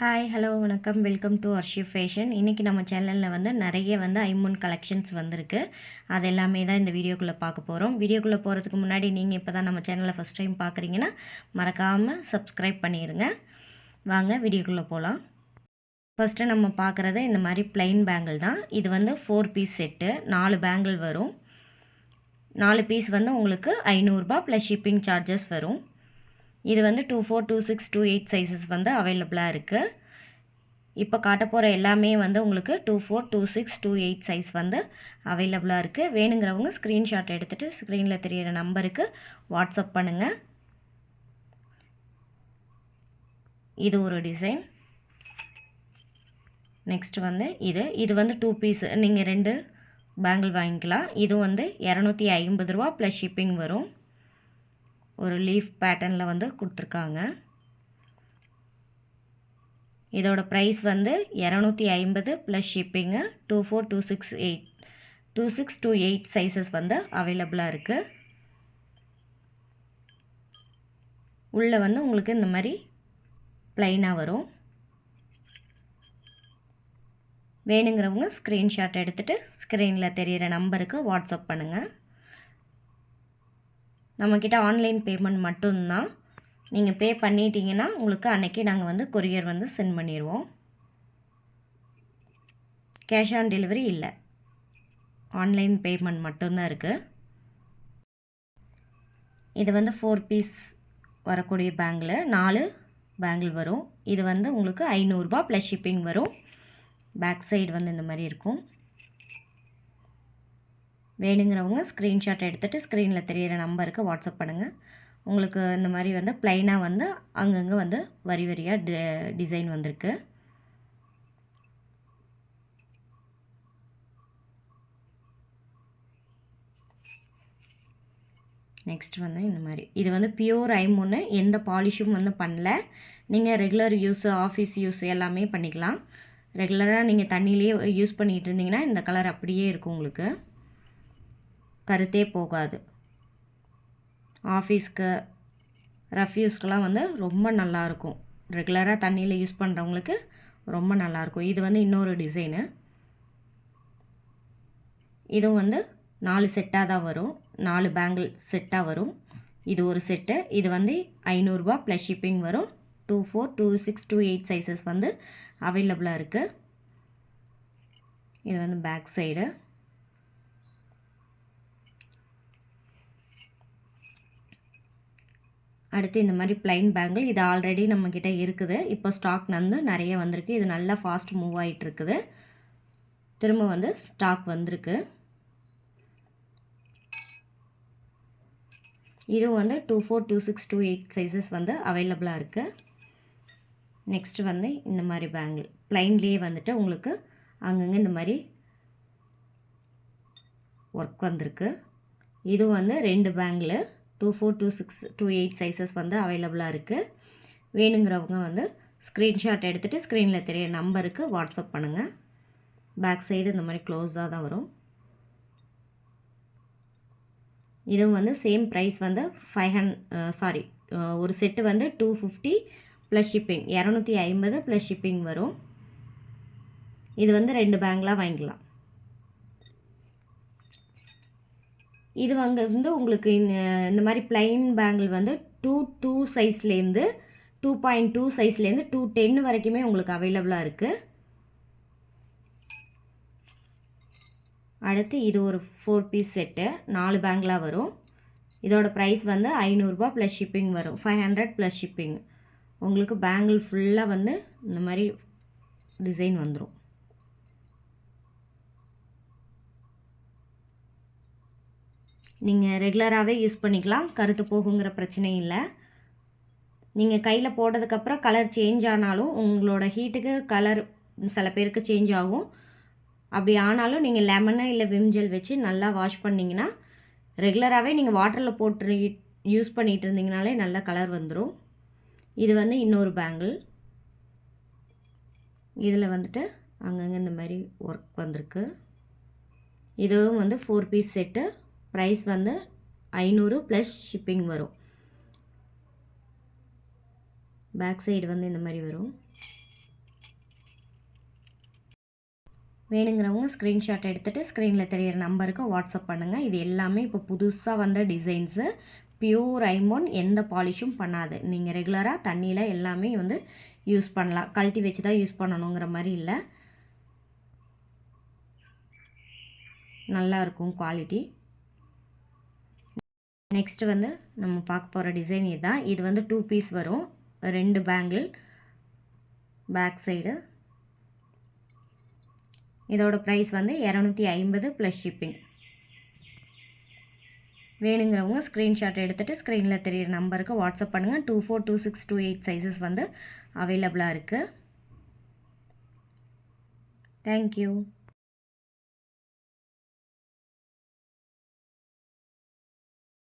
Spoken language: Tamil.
ஹாய் ஹலோ வணக்கம். வெல்கம் டு அர்ஷி ஃபேஷன் இன்றைக்கி நம்ம சேனலில் வந்து நிறைய வந்து ஐமோன் கலெக்ஷன்ஸ் வந்திருக்கு. அது எல்லாமே தான் இந்த வீடியோக்குள்ளே பார்க்க போகிறோம் வீடியோக்குள்ளே போகிறதுக்கு முன்னாடி நீங்கள் இப்போ தான் நம்ம சேனலை ஃபஸ்ட் டைம் பார்க்குறீங்கன்னா மறக்காமல் சப்ஸ்கிரைப் பண்ணிடுங்க வாங்க வீடியோக்குள்ளே போகலாம் ஃபஸ்ட்டு நம்ம பார்க்குறது இந்த மாதிரி ப்ளைன் பேங்கிள் தான். இது வந்து ஃபோர் பீஸ் செட்டு நாலு பேங்கிள் வரும். நாலு பீஸ் வந்து உங்களுக்கு ஐநூறுரூபா ப்ளஸ் ஷிப்பிங் சார்ஜஸ் வரும். இது வந்து two four two six two eight sizes வந்து அவைலபிளாக இருக்குது இப்போ காட்ட போகிற எல்லாமே வந்து உங்களுக்கு two four two six two eight size வந்து அவைலபிளாக இருக்குது வேணுங்கிறவங்க ஸ்க்ரீன்ஷாட் எடுத்துகிட்டு ஸ்க்ரீனில் தெரிகிற நம்பருக்கு வாட்ஸ்அப் பண்ணுங்கள் இது ஒரு டிசைன் நெக்ஸ்ட் வந்து இது. இது வந்து டூ பீஸ் நீங்கள் ரெண்டு பேங்கிள் வாங்கிக்கலாம். இது வந்து இரநூத்தி ஐம்பது ரூபா ப்ளஸ் ஷிப்பிங் வரும். ஒரு லீஃப் பேட்டர்னில் வந்து கொடுத்துருக்காங்க. இதோட ப்ரைஸ் வந்து இரநூத்தி ஐம்பது plus shipping two four two six eight two six two eight sizes வந்து அவைலபிளாக இருக்குது உள்ளே வந்து உங்களுக்கு இந்த மாதிரி ப்ளைனாக வரும். வேணுங்கிறவங்க ஸ்க்ரீன்ஷாட் எடுத்துகிட்டு ஸ்க்ரீனில் தெரிகிற நம்பருக்கு வாட்ஸ்அப் பண்ணுங்கள் நம்மக்கிட்ட ஆன்லைன் பேமெண்ட் மட்டும்தான். நீங்கள் பே பண்ணிட்டீங்கன்னா உங்களுக்கு அன்றைக்கி நாங்கள் வந்து கொரியர் வந்து சென்ட் பண்ணிடுவோம் கேஷ் ஆன் டெலிவரி இல்லை. ஆன்லைன் பேமெண்ட் மட்டும்தான் இருக்குது இது வந்து ஃபோர் பீஸ் வரக்கூடிய பேங்கில் நாலு பேங்கில் வரும். இது வந்து உங்களுக்கு ஐநூறுரூபா ப்ளஸ் ஷிப்பிங் வரும். பேக் சைடு வந்து இந்த மாதிரி இருக்கும். வேணுங்கிறவங்க ஸ்க்ரீன்ஷாட் எடுத்துகிட்டு ஸ்க்ரீனில் தெரியிற நம்பருக்கு வாட்ஸ்அப் பண்ணுங்கள் உங்களுக்கு இந்த மாதிரி வந்து ப்ளைனாக வந்து அங்கங்கே வந்து வரி வரியாக டி டிசைன் வந்திருக்கு. நெக்ஸ்ட் வந்து இந்த மாதிரி. இது வந்து பியூர் ஐமோன்னு எந்த பாலிஷும் வந்து பண்ணல. நீங்கள் ரெகுலர் யூஸு ஆஃபீஸ் யூஸ் எல்லாமே பண்ணிக்கலாம். ரெகுலராக நீங்கள் தண்ணியிலே யூஸ் பண்ணிகிட்டு இருந்தீங்கன்னா இந்த கலர் அப்படியே இருக்கும் உங்களுக்கு. கருத்தே போகாது. ஆஃபீஸ்க்கு ரஃப்யூஸ்க்கெலாம் வந்து ரொம்ப நல்லாயிருக்கும். ரெகுலராக தண்ணியில் யூஸ் பண்ணுறவங்களுக்கு ரொம்ப நல்லாயிருக்கும். இது வந்து இன்னொரு டிசைனு. இதுவும் வந்து நாலு செட்டாக தான் வரும். நாலு பேங்கிள் செட்டாக வரும். இது ஒரு செட்டு. இது வந்து ஐநூறுரூபா ப்ளஸ் ஷிப்பிங் வரும். Two four two six two eight sizes வந்து அவைலபிளாக இருக்குது இது வந்து பேக் சைடு அடுத்து இந்த மாதிரி ப்ளைன் பேங்கிள் இது ஆல்ரெடி நம்மக்கிட்ட இருக்குது. இப்போ ஸ்டாக் வந்து நிறைய வந்திருக்கு. இது நல்லா ஃபாஸ்ட் மூவ் ஆகிட்டு இருக்குது திரும்ப வந்து ஸ்டாக் வந்திருக்கு. இதுவும் வந்து two four two six two eight sizes வந்து அவைலபிளாக இருக்குது நெக்ஸ்ட்டு வந்து இந்த மாதிரி பேங்கிள் ப்ளைன்லேயே வந்துட்டு உங்களுக்கு அங்கங்கே இந்த மாதிரி ஒர்க் வந்திருக்கு. இது வந்து ரெண்டு bangle two four two six two eight sizes வந்து அவைலபிளாக இருக்குது வேணுங்கிறவங்க வந்து ஸ்க்ரீன்ஷாட் எடுத்துகிட்டு ஸ்க்ரீனில் தெரிய நம்பருக்கு வாட்ஸ்அப் பண்ணுங்கள் பேக் சைடு இந்த மாதிரி க்ளோஸாக தான் வரும். இதுவும் வந்து சேம் ப்ரைஸ் வந்து ஃபைவ் ஹண்ட் சாரி ஒரு செட்டு வந்து டூ ஃபிஃப்டி ப்ளஸ் ஷிப்பிங் இரநூத்தி ஐம்பது ப்ளஸ் ஷிப்பிங் வரும். இது வந்து ரெண்டு பேங்க்லாம் வாங்கிக்கலாம். இது வந்து வந்து உங்களுக்கு இந்த மாதிரி ப்ளைன் பேங்கிள் வந்து டூ டூ சைஸ்லேருந்து டூ பாயிண்ட் டூ சைஸ்லேருந்து டூ டென் வரைக்குமே உங்களுக்கு அவைலபிளாக இருக்குது அடுத்து இது ஒரு ஃபோர் பீஸ் செட்டு நாலு பேங்கிளாக வரும். இதோட ப்ரைஸ் வந்து ஐநூறுரூபா ப்ளஸ் ஷிப்பிங் வரும். ஃபைவ் ஹண்ட்ரட் ப்ளஸ் ஷிப்பிங் உங்களுக்கு பேங்கிள் ஃபுல்லாக வந்து இந்த மாதிரி டிசைன் வந்துடும் நீங்கள் ரெகுலராகவே யூஸ் பண்ணிக்கலாம். கருத்து போகுங்கிற பிரச்சனை இல்லை. நீங்கள் கையில் போட்டதுக்கப்புறம் கலர் சேஞ்ச் ஆனாலும் உங்களோட ஹீட்டுக்கு கலர் சில பேருக்கு சேஞ்ச் ஆகும். அப்படி ஆனாலும் நீங்கள் லெமனு இல்லை விம்ஜெல் வச்சு நல்லா வாஷ் பண்ணிங்கன்னா ரெகுலராகவே நீங்கள் வாட்டரில் போட்டு யூஸ் பண்ணிகிட்டு இருந்தீங்கனாலே நல்ல கலர் வந்துடும் இது வந்து இன்னொரு பேங்கிள் இதில் வந்துட்டு அங்கங்கே இந்த மாதிரி ஒர்க் வந்திருக்கு. இதுவும் வந்து ஃபோர் பீஸ் செட்டு ப்ரைஸ் வந்து ஐநூறு ப்ளஸ் ஷிப்பிங் வரும். பேக் சைடு வந்து இந்த மாதிரி வரும். வேணுங்கிறவங்க ஸ்க்ரீன்ஷாட் எடுத்துகிட்டு ஸ்க்ரீனில் தெரிகிற நம்பருக்கு வாட்ஸ்அப் பண்ணுங்கள் இது எல்லாமே இப்போ புதுசாக வந்த டிசைன்ஸு பியூர் ஐமோன் எந்த பாலிஷும் பண்ணாது. நீங்கள் ரெகுலராக தண்ணியில் எல்லாமே வந்து யூஸ் பண்ணலாம். கழட்டி வச்சு தான் யூஸ் பண்ணணுங்கிற மாதிரி இல்லை. நல்லா இருக்கும் குவாலிட்டி நெக்ஸ்ட் வந்து நம்ம பார்க்க போகிற டிசைன் இதுதான். இது வந்து டூ பீஸ் வரும். ரெண்டு பேங்கிள் பேக் சைடு இதோட ப்ரைஸ் வந்து இரநூத்தி ஐம்பது ப்ளஸ் ஷிப்பிங் வேணுங்கிறவங்க ஸ்க்ரீன்ஷாட் எடுத்துகிட்டு ஸ்க்ரீனில் தெரியிற நம்பருக்கு வாட்ஸ்அப் பண்ணுங்கள் two four two six two eight sizes வந்து அவைலபிளாக இருக்குது தேங்க்யூ